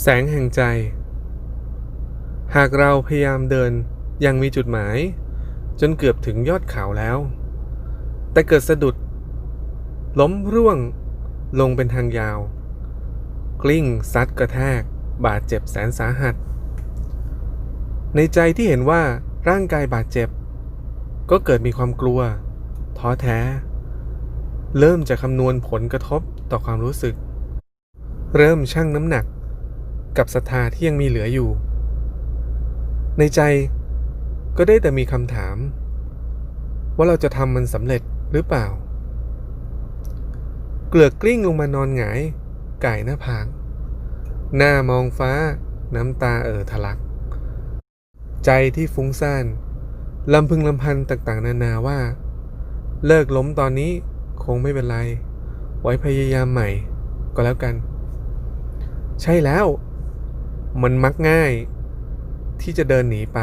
แสงแห่งใจ หากเราพยายามเดินยังมีจุดหมาย จนเกือบถึงยอดเขาแล้ว แต่เกิดสะดุด ล้มร่วงลงเป็นทางยาว กลิ้งซัดกระแทก บาดเจ็บแสนสาหัส ในใจที่เห็นว่าร่างกายบาดเจ็บ ก็เกิดมีความกลัว ท้อแท้ เริ่มจะคำนวณผลกระทบต่อความรู้สึก เริ่มชั่งน้ำหนัก กับศรัทธาที่ยังมีเหลืออยู่ ในใจก็ได้แต่มีคำถาม ว่าเราจะทำมันสำเร็จหรือเปล่า เกลือกกลิ้งลงมานอนหงายไก่หน้าผากหน้ามองฟ้า น้ำตาเอ่อทะลัก ใจที่ฟุ้งซ่านลำพึงลำพันต่างๆ นานาว่า เลิกล้มตอนนี้คงไม่เป็นไร ไว้พยายามใหม่ก็แล้วกัน ใช่แล้ว มันมักง่าย ที่จะเดินหนีไป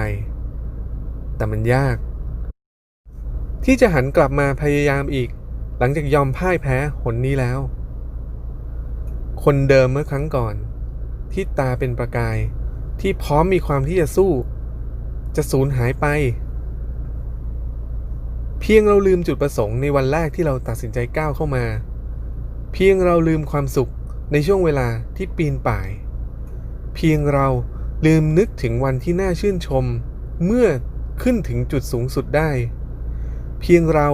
แต่มันยาก ที่จะหันกลับมาพยายามอีก หลังจากยอมพ่ายแพ้หนนี้แล้ว คนเดิมเมื่อครั้งก่อน ที่ตาเป็นประกายที่พร้อมมีความที่จะสู้ จะสูญหายไป เพียงเราลืมจุดประสงค์ในวันแรกที่เราตัดสินใจก้าวเข้ามา เพียงเราลืมความสุขในช่วงเวลาที่ปีนป่าย เพียงเราลืมนึกถึงวันที่น่าชื่นชม เมื่อขึ้นถึงจุดสูงสุดได้ เพียงเรา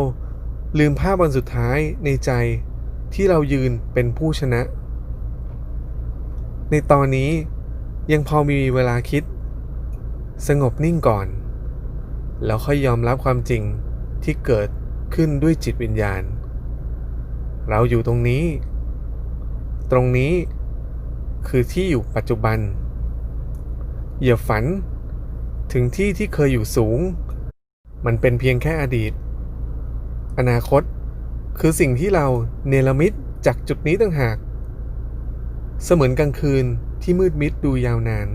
ลืมภาพวันสุดท้ายในใจที่เรายืนเป็นผู้ชนะ ในตอนนี้ยังพอมีเวลาคิด สงบนิ่งก่อน แล้วค่อยยอมรับความจริงที่เกิดขึ้นด้วยจิตวิญญาณ เราอยู่ตรงนี้ ตรงนี้ คือที่อยู่ปัจจุบัน อย่าฝันถึงที่ที่เคยอยู่สูง มันเป็นเพียงแค่อดีต อนาคตคือสิ่งที่เราเนรมิตจากจุดนี้ต่างหาก เสมือนกลางคืนที่มืดมิดดูยาวนาน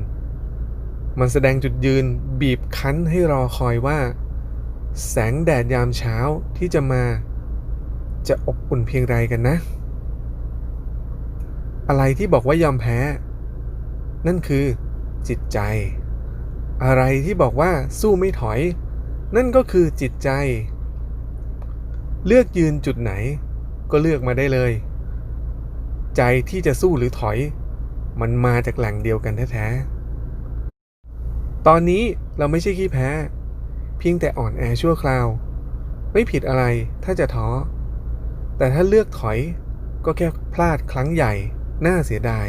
มันแสดงจุดยืนบีบคั้นให้รอคอยว่า แสงแดดยามเช้าที่จะมา จะอบอุ่นเพียงใดกันนะ อะไรที่บอกว่ายอมแพ้ นั่นคือ จิตใจ อะไรที่บอกว่าสู้ไม่ถอย นั่นก็คือจิตใจ เลือกยืนจุดไหน ก็เลือกมาได้เลย ใจที่จะสู้หรือถอย มันมาจากแหล่งเดียวกันแท้ๆตอนนี้เราไม่ใช่ขี้แพ้ เพียงแต่อ่อนแอชั่วคราว ไม่ผิดอะไรถ้าจะท้อแต่ถ้าเลือกถอยก็แค่พลาดครั้งใหญ่ น่าเสียดาย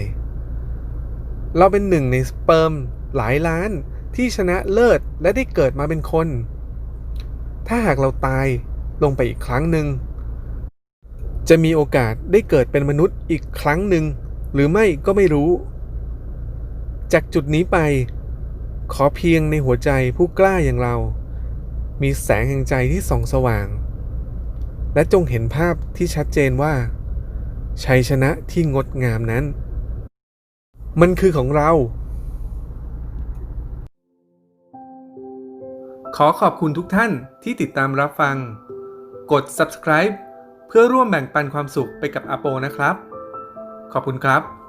เราเป็นหนึ่งในสเปิร์มหลายล้านที่ชนะเลิศและได้เกิดมาเป็นคน ถ้าหากเราตายลงไปอีกครั้งหนึ่ง จะมีโอกาสได้เกิดเป็นมนุษย์อีกครั้งหนึ่ง หรือไม่ก็ไม่รู้ จากจุดนี้ไป ขอเพียงในหัวใจผู้กล้าอย่างเรา มีแสงแห่งใจที่ส่องสว่าง และจงเห็นภาพที่ชัดเจนว่า ชัยชนะที่งดงามนั้น มันคือของเรา ขอขอบคุณทุกท่านที่ติดตามรับฟัง กด subscribe เพื่อร่วมแบ่งปันความสุขไปกับอาโปนะครับ ขอบคุณครับ